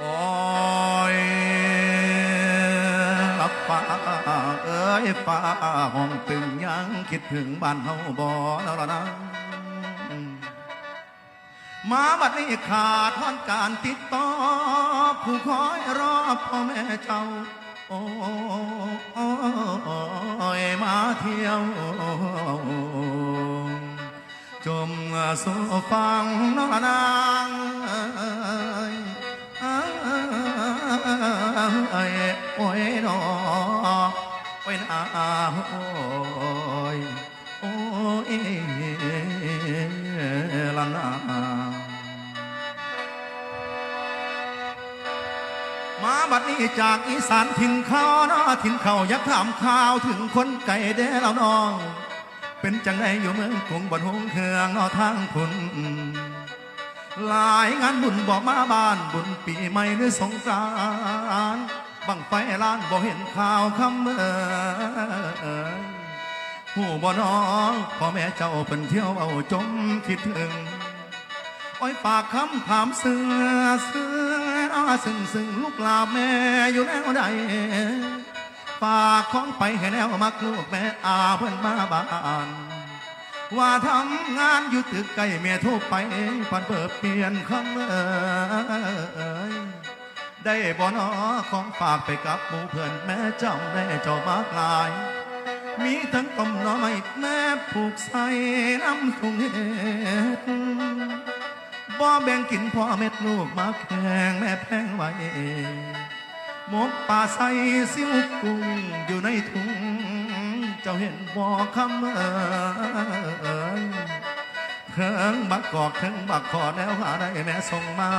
โอ้ยลับฟ้าเอ้ยฟ้าห้องตึงยังคิดถึงบ้านเฮาบ่แล้วล่ะนะมาบัดนี้ขาดทอนการติดต่อ ผู้คอยรอพ่อแม่เจ้า โอ้ยมาเที่ยว จมสู่ฟังนอนาง ยโอ้ยนอโอ้ยนาโอ้ยโอ้ยละนามาบัดนี้จากอีสานถิ่นเขานาถิ่นเขาอยากถามข่าวถึงคนไก่เด้แล้วน้อง เป็นจังไดอยู่เมืองกรุงบนหงเครืองนอทางพุน หลายงานบุญบอกมาบ้านบุญปีใหม่หรือสงกรานบังไฟล้านบ่เห็นข่าวคำเมื่อผู้บ่น้องพ่อแม่เจ้าเป็นเที่ยวเอาจมคิดถึงอ้อยปากคำถามเสือเสือซึ่งซึ่งลูกลาแม่อยู่แล้วใดฝากของไปให้แล้วมักลูกแม่อาเพื่อนมาบ้าน ว่าทำงานอยู่ตึกไกลเมียโทรไปปันเปิดเปลี่ยนคำเอ่ยได้บ่นอของฝากไปกับหมู่เพื่อนแม่จ้าได้เจ้ามากลาย มีทั้งต้มน้อยแม่ผูกใส่น้ำถุงเห็ดบ่แบ่งกินพ่อเม็ดลูกมาแข่งแม่แพงไว้หมกป่าใส่ซิวกุ้งอยู่ในถุง จ้าเห็นบ่คำเอ่ยเถิงบักกอกเถิงบักขอแล้วหาได้แม่ส่งมา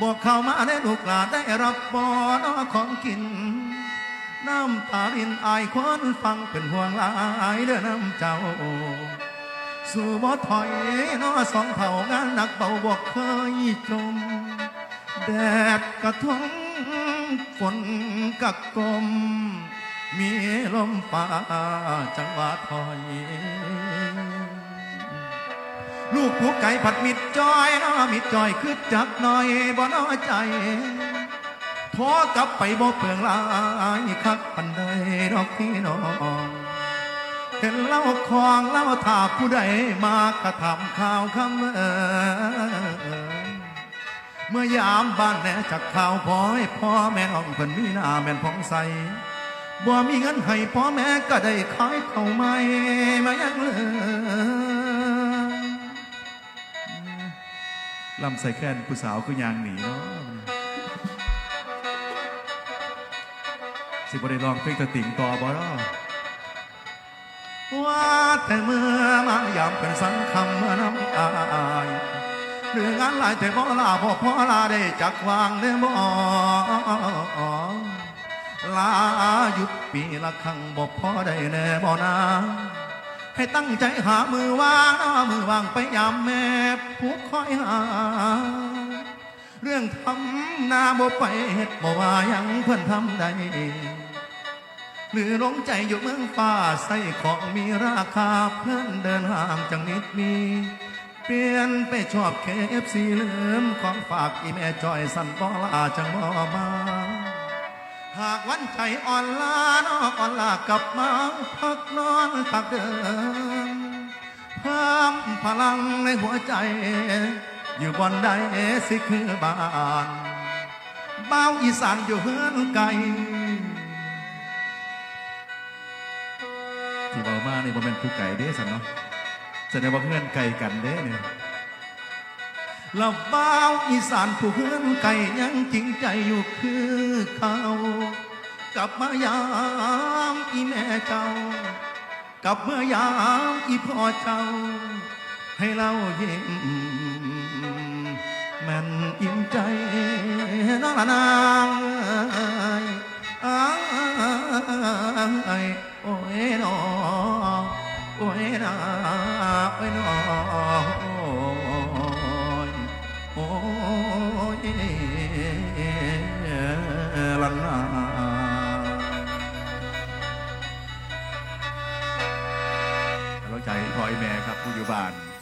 บอกเข้ามาได้ลูกหลานได้รับบ่อนอของกิน น้ำตารินอายคนฟังเป็นห่วงหลายเด้อน้ำเจ้า สู่บ่ถอยนอสองเผ่างานหนักเบาบอกเคยจม แดดกระทงฝนกักกลม มีลมฟ้าจังหวะถอย ลูกผู้ไก่ผัดมิดจอยน้อมิดจอยคือจักหน่อยบ่น้อใจโทอกลับไปบ่เปลืองลายคักปันใดดอกพี่น้องเห็นเล่าคลองเล่าถาผู้ใดมากระทำข่าวคำเอ่ยเมื่อยามบ้านแหน่จากข่าวพอยพ่อแม่น้องเพิ่นมีหน้าแม่นผ่องใส บ่มีเงินให้พ่อแม่ก็ได้ขายเข้าไม่มายังเลยลำใส่แค้นผู้สาวคือยางหนีเนาะสิบ่ได้ลองเพลงตะติ่งต่อบ่เนาะว่าแต่เมื่อมายามเป็นสังคำเมื่อน้ำอายเรื่องงานหลายแต่บ่ลาบ่พอลาได้จักวางเด้อบ่ ลาหยุดปีละครั้งบ่พอได้แน่บ่นาให้ตั้งใจหามือวางเอามือวางไปยามแม่ผู้คอยหา เรื่องทำนาบ่ไปเฮ็ดบ่ว่ายังเพิ่อนทำได้หรือลงใจอยู่เมืองฟ้าใส่ของมีราคาเพื่อนเดินห่างจังนิดมี เปลี่ยนไปชอบเคเอฟซีลืมของฝากอีแม่จอยสันบอลาจังบอมา หากวันใจอ่อนล้านออ่อนลากลับมาพักนอนตักเดิมเพิ่มพลังในหัวใจ อยู่บนใดสิคือบ้านเบ้าวอีสานอยู่เฮือนไกลที่เบามานี่บ่แม่นผู้ไก่เด้สันเนาะแสดงว่าเพื่อนไก่กันเด้เนี่ย เราบ้าวอีสานผู้เพื่อนไก่ยังจริงใจอยู่คือเขา กลับมายามอีแม่เจ้า กลับเมื่อยามอีพ่อเจ้า ให้เรายิ้มแม่นอิ่มใจน้องละนางอ้ายโอ้ยนอโอ้ยนาโอ้ยนอ เ